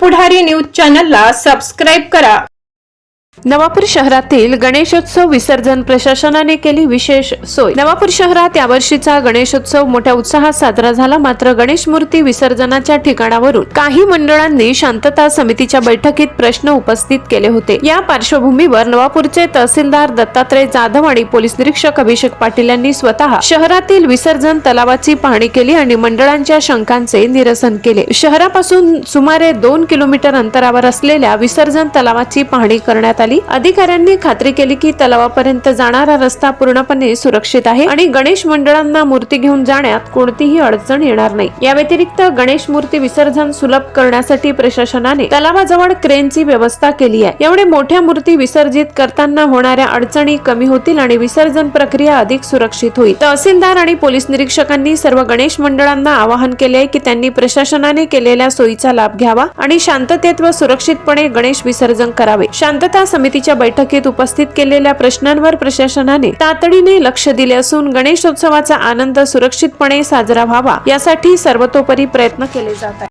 पुढारी news चॅनलला subscribe करा. नवापूर शहरातील गणेशोत्सव विसर्जन प्रशासनाने केली विशेष सोय. नवापूर शहरात यावर्षीचा गणेशोत्सव मोठ्या उत्साहात साजरा झाला मात्र गणेश मूर्ती विसर्जनाच्या ठिकाणावरून काही मंडळांनी शांतता समितीच्या बैठकीत प्रश्न उपस्थित केले होते. या पार्श्वभूमीवर नवापूरचे तहसीलदार दत्तात्रय जाधव आणि पोलीस निरीक्षक अभिषेक पाटील यांनी स्वतः शहरातील विसर्जन तलावाची पाहणी केली आणि मंडळांच्या शंकांचे निरसन केले. शहरापासून सुमारे दोन किलोमीटर अंतरावर असलेल्या विसर्जन तलावाची पाहणी करण्यात आली. आली. अधिकाऱ्यांनी खात्री केली की तलावापर्यंत जाणारा रस्ता पूर्णपणे सुरक्षित आहे आणि गणेश मंडळांना मूर्ती घेऊन जाण्यात कोणतीही अडचण येणार नाही. या व्यतिरिक्त गणेश मूर्ती विसर्जन सुलभ करण्यासाठी प्रशासनाने तलावाजवळ क्रेनची व्यवस्था केली आहे. यामुळे मोठ्या मूर्ती विसर्जित करताना होणाऱ्या अडचणी कमी होतील आणि विसर्जन प्रक्रिया अधिक सुरक्षित होईल. तहसीलदार आणि पोलीस निरीक्षकांनी सर्व गणेश मंडळांना आवाहन केले की त्यांनी प्रशासनाने केलेल्या सोयीचा लाभ घ्यावा आणि शांततेत व सुरक्षितपणे गणेश विसर्जन करावे. शांतता समितीच्या बैठकीत उपस्थित केलेल्या प्रश्नांवर प्रशासनाने तातडीने लक्ष दिले असून गणेशोत्सवाचा आनंद सुरक्षितपणे साजरा व्हावा यासाठी सर्वतोपरी प्रयत्न केले जात आहेत.